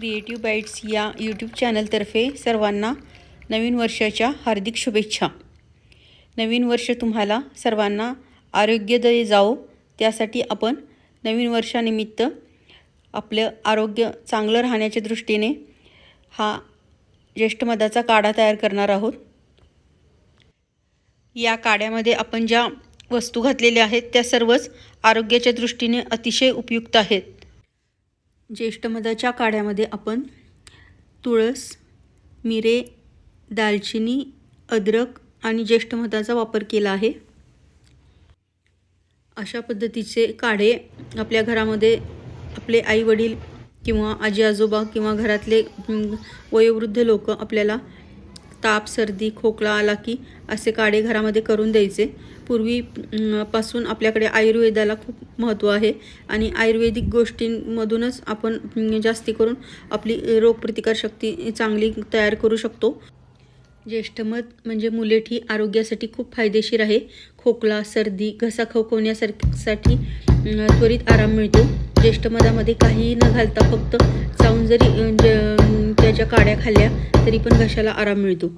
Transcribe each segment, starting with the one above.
Creative bites या YouTube चॅनलतर्फे सर्वांना नवीन वर्षाच्या हार्दिक शुभेच्छा. नवीन वर्ष तुम्हाला सर्वांना आरोग्यदायी जावो. त्यासाठी आपण नवीन वर्षानिमित्त आपलं आरोग्य चांगलं राहण्याच्या दृष्टीने हा ज्येष्ठमधाचा काढा तयार करणार आहोत. या काड्यामध्ये आपण ज्या वस्तू घातलेल्या आहेत त्या सर्वच आरोग्याच्या दृष्टीने अतिशय उपयुक्त आहेत. ज्येष्ठ मधाच्या काढ्यामध्ये आपण तुळस मिरे दालचिनी अद्रक आणि ज्येष्ठमधाचा वापर केला आहे. अशा पद्धतीचे काढे आपल्या घरामध्ये आपले आई वडील किंवा आजी आजोबा किंवा घरातले वयोवृद्ध लोक आपल्याला ताप सर्दी खोकला आला की असे काढे घरामध्ये करून द्यायचे. पूर्वी पासून आपल्याकडे आयुर्वेदाला खूप महत्त्व आहे. आणि आयुर्वेदिक गोष्टींमधूनच आपण जास्ती करून आपली रोगप्रतिकारशक्ती चांगली तयार करू शकतो. ज्येष्ठमध म्हणजे मुलेठी आरोग्यासाठी खूप फायदेशीर आहे. खोकला सर्दी घसा खवखवण्यासाठी त्वरित आराम मिळतो. ज्येष्ठमधामध्ये काहीही न घालता फक्त चावून जरी ज- त्याच्या काड्या खाल्ल्या तरी पण घशाला आराम मिळतो.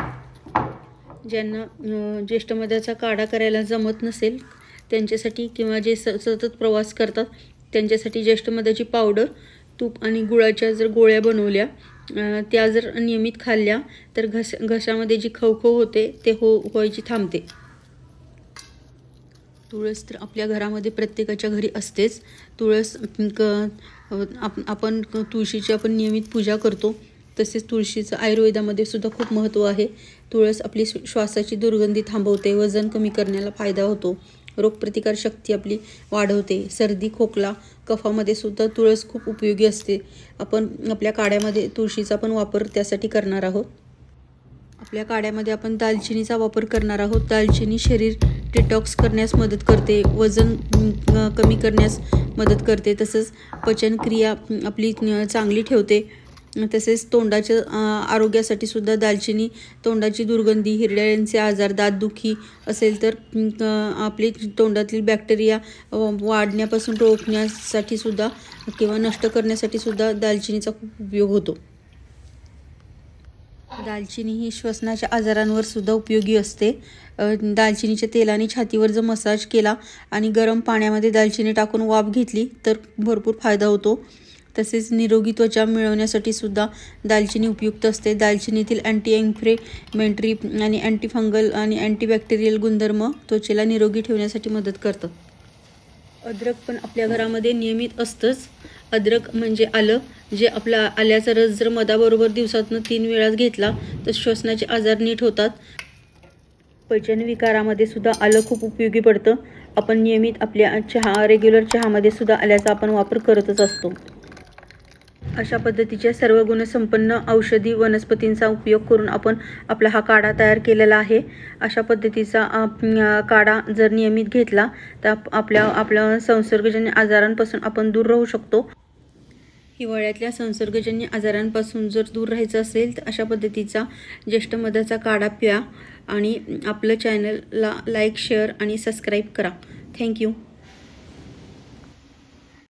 ज्यांना अं, ज्येष्ठमधाचा काढा करायला जमत नसेल त्यांच्यासाठी किंवा जे स सतत प्रवास करतात त्यांच्यासाठी ज्येष्ठमधाची पावडर तूप आणि गुळाच्या जर गोळ्या बनवल्या त्या जर नियमित खाल्ल्या तर घस घशामध्ये जी खवखव होते ते हो व्हायची थांबते. तुळस तर आपल्या घरामध्ये प्रत्येकाच्या घरी असतेच. तुळस क आप आपण तुळशीची आपण नियमित पूजा करतो. तसेच तुळशीचं आयुर्वेदामध्ये सुद्धा खूप महत्त्व आहे. तुळस आपली श्वासाची दुर्गंधी थांबवते वजन कमी करण्याला फायदा होतो. रोगप्रतिकार शक्ती आपली वाढवते. सर्दी खोकला कफामध्ये सुद्धा तुळस खूप उपयोगी असते. आपण आपल्या काड्यामध्ये तुळशीचा पण वापर त्यासाठी करणार आहोत. आपल्या काड्यामध्ये आपण दालचिनीचा वापर करणार आहोत. दालचिनी शरीर डिटॉक्स करण्यास मदत करते. वजन कमी करण्यास मदत करते. तसंच पचनक्रिया आपली चांगली ठेवते. तसेच तोंडाच्या आरोग्यासाठी सुद्धा दालचिनी तोंडाची दुर्गंधी हिरड्यांचे आजार दातदुखी असेल तर आपली तोंडातील बॅक्टेरिया वाढण्यापासून रोखण्यासाठी सुद्धा किंवा नष्ट करण्यासाठी सुद्धा दालचिनीचा खूप उपयोग होतो. दालचिनी ही श्वसनाच्या आजारांवर सुद्धा उपयोगी असते. दालचिनीच्या तेलाने छातीवर जर मसाज केला आणि गरम पाण्यामध्ये दालचिनी टाकून वाफ घेतली तर भरपूर फायदा होतो. तसेच निरोगी त्वचा मिळवण्यासाठी सुद्धा दालचिनी उपयुक्त असते. दालचिनीतील अँटी इन्फ्लेमेंटरी आणि अँटीफंगल आणि अँटीबॅक्टेरियल गुणधर्म त्वचेला निरोगी ठेवण्यासाठी मदत करतात अद्रक पण आपल्या घरामध्ये नियमित असतंच. अद्रक म्हणजे आलं. जे आपला आल्याचा रस जर मधाबरोबर दिवसातनं तीन वेळाच घेतला तर श्वसनाचे आजार नीट होतात. पचनविकारामध्ये सुद्धा आलं खूप उपयोगी पडतं. आपण नियमित आपल्या चहा रेग्युलर चहामध्ये सुद्धा आल्याचा आपण वापर करतच असतो. अशा पद्धतीच्या सर्व गुणसंपन्न औषधी वनस्पतींचा उपयोग करून आपण आपला हा काढा तयार केलेला आहे. अशा पद्धतीचा काढा जर नियमित घेतला तर आपल्या आपल्या संसर्गजन्य आजारांपासून आपण दूर राहू शकतो. हिवाळ्यातल्या संसर्गजन्य आजारांपासून जर दूर राहायचं असेल तर अशा पद्धतीचा ज्येष्ठ मधाचा काढा प्या आणि आपलं चॅनलला लाईक शेअर आणि सबस्क्राईब करा. Thank you